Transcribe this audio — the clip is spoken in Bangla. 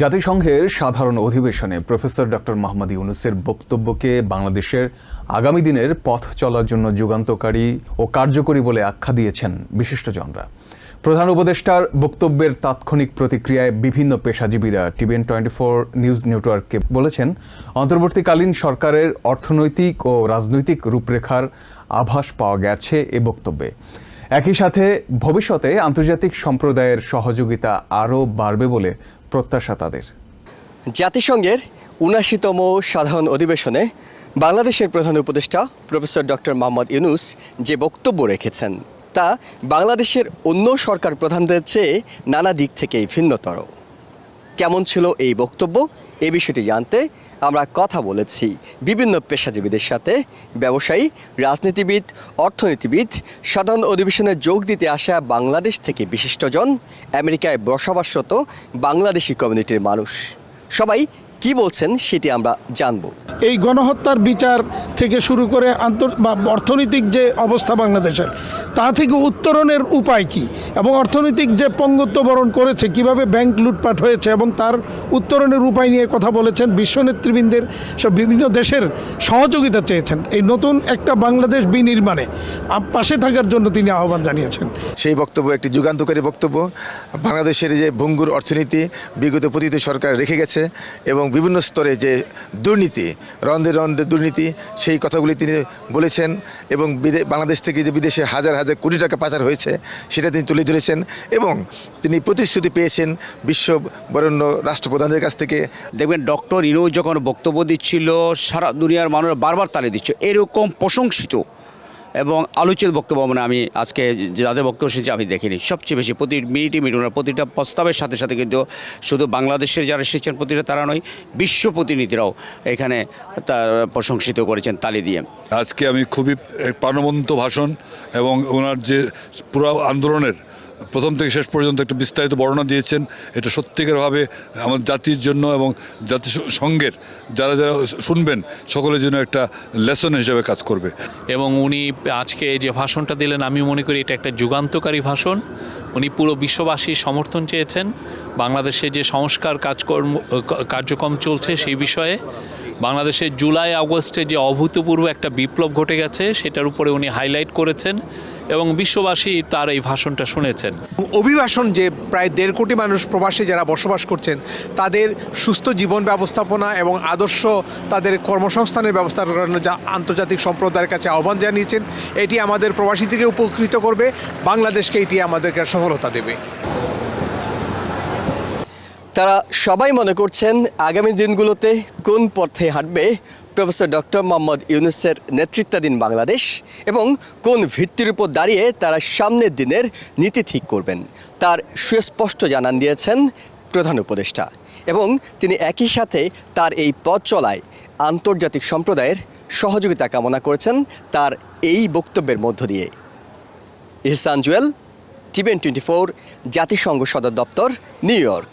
জাতিসংঘের সাধারণ অধিবেশনে প্রফেসর ডক্টর মোহাম্মদ ইউনুসের বক্তব্যকে বাংলাদেশের আগামী দিনের পথ চলার জন্য যুগান্তকারী ও কার্যকরী বলে আখ্যা দিয়েছেন বিশিষ্টজনরা। প্রধান উপদেষ্টার বক্তব্যের তাৎক্ষণিক প্রতিক্রিয়ায় বিভিন্ন পেশাজীবীরা টিভিএন টোয়েন্টি ফোর নিউজ নেটওয়ার্ককে বলেছেন, অন্তর্বর্তীকালীন সরকারের অর্থনৈতিক ও রাজনৈতিক রূপরেখার আভাস পাওয়া গেছে এ বক্তব্যে। একই সাথে ভবিষ্যতে আন্তর্জাতিক সম্প্রদায়ের সহযোগিতা আরও বাড়বে বলে প্রত্যাশা তাদের। জাতিসংঘের উনাশিতম সাধারণ অধিবেশনে বাংলাদেশের প্রধান উপদেষ্টা প্রফেসর ডক্টর মোহাম্মদ ইউনুস যে বক্তব্য রেখেছেন, তা বাংলাদেশের অন্য সরকার প্রধানদের চেয়ে নানা দিক থেকেই ভিন্নতর। কেমন ছিল এই বক্তব্য, এ বিষয়টি জানতে আমরা কথা বলেছি বিভিন্ন পেশাজীবীদের সাথে। ব্যবসায়ী, রাজনীতিবিদ, অর্থনীতিবিদ, সাধারণ অধিবেশনে যোগ দিতে আসা বাংলাদেশ থেকে বিশিষ্টজন আমেরিকায় বসবাসরত বাংলাদেশি কমিউনিটির মানুষ। সবাই কি বলছেন সেটি আমরা জানব। এই গণহত্যার বিচার থেকে শুরু করে আন্তর বা অর্থনৈতিক যে অবস্থা বাংলাদেশের তা থেকে উত্তরণের উপায় কি? এবং অর্থনৈতিক যে পঙ্গুত্ব বরণ করেছে কীভাবে ব্যাংক লুটপাট হয়েছে এবং তার উত্তরণের উপায় নিয়ে কথা বলেছেন বিশ্ব নেতৃবৃন্দের সব বিভিন্ন দেশের সহযোগিতা চেয়েছেন। এই নতুন একটা বাংলাদেশ বিনির্মাণে পাশে থাকার জন্য তিনি আহ্বান জানিয়েছেন। সেই বক্তব্য একটি যুগান্তকারী বক্তব্য। বাংলাদেশের যে ভঙ্গুর অর্থনীতি বিগত পতিত সরকার রেখে গেছে এবং বিভিন্ন স্তরে যে দুর্নীতি, রন্ধে রন্ধে দুর্নীতি, সেই কথাগুলি তিনি বলেছেন এবং বাংলাদেশ থেকে যে বিদেশে হাজার হাজার কোটি টাকা পাচার হয়েছে, সেটা তিনি তুলে ধরেছেন এবং তিনি প্রতিশ্রুতি পেয়েছেন বিশ্ব বরেণ্য রাষ্ট্রপ্রধানদের কাছ থেকে। দেখবেন ডক্টর ইনু যখন বক্তব্য দিচ্ছিল, সারা দুনিয়ার মানুষ বারবার তালে দিচ্ছ। এরকম প্রশংসিত এবং আলোচিত বক্তব্য মানে আমি আজকে যাদের বক্তব্য এসেছি আমি দেখিনি। সবচেয়ে বেশি প্রতি মিনিটে মিনিট প্রতিটা প্রস্তাবের সাথে সাথে কিন্তু শুধু বাংলাদেশের যারা এসেছেন প্রতিটা তারা নয়, বিশ্ব প্রতিনিধিরাও এখানে তার প্রশংসিত করেছেন তালি দিয়ে। আজকে আমি খুবই প্রাণবন্ত ভাষণ এবং ওনার যে পুরো আন্দোলনের প্রথম থেকে শেষ পর্যন্ত একটা বিস্তারিত বর্ণনা দিয়েছেন। এটা সত্যিকারভাবে আমাদের জাতির জন্য এবং জাতিসংঘের যারা যারা শুনবেন, সকলের জন্য একটা লেসন হিসেবে কাজ করবে। এবং উনি আজকে যে ভাষণটা দিলেন, আমি মনে করি এটা একটা যুগান্তকারী ভাষণ। উনি পুরো বিশ্ববাসীর সমর্থন চেয়েছেন। বাংলাদেশে যে সংস্কার কাজকর্ম কার্যক্রম চলছে সেই বিষয়ে। বাংলাদেশের জুলাই, আগস্টে যে অভূতপূর্ব একটা বিপ্লব ঘটে গেছে, সেটার উপরে উনি হাইলাইট করেছেন। এবং বিশ্ববাসী তার এই ভাষণটা শুনেছেন। অভিবাসন যে প্রায় দেড় কোটি মানুষ প্রবাসে যারা বসবাস করছেন তাদের সুস্থ জীবন ব্যবস্থাপনা এবং আদর্শ তাদের কর্মসংস্থানের ব্যবস্থার জন্য যা আন্তর্জাতিক সম্প্রদায়ের কাছে আহ্বান জানিয়েছেন এটি আমাদের প্রবাসী থেকে উপকৃত করবে। বাংলাদেশকে এটি আমাদেরকে সফলতা দেবে। তারা সবাই মনে করছেন আগামী দিনগুলোতে কোন পথে হাঁটবে। প্রফেসর ডক্টর মোহাম্মদ ইউনুসের নেতৃত্বাধীন বাংলাদেশ এবং কোন ভিত্তির উপর দাঁড়িয়ে তারা সামনের দিনের নীতি ঠিক করবেন, তার সুস্পষ্ট জানান দিয়েছেন প্রধান উপদেষ্টা। এবং তিনি একই সাথে তার এই পথ চলায় আন্তর্জাতিক সম্প্রদায়ের সহযোগিতা কামনা করেছেন তার এই বক্তব্যের মধ্য দিয়ে। ইহসান জুয়েল টিভেন টোয়েন্টি ফোর, জাতিসংঘ সদর দপ্তর, নিউ ইয়র্ক।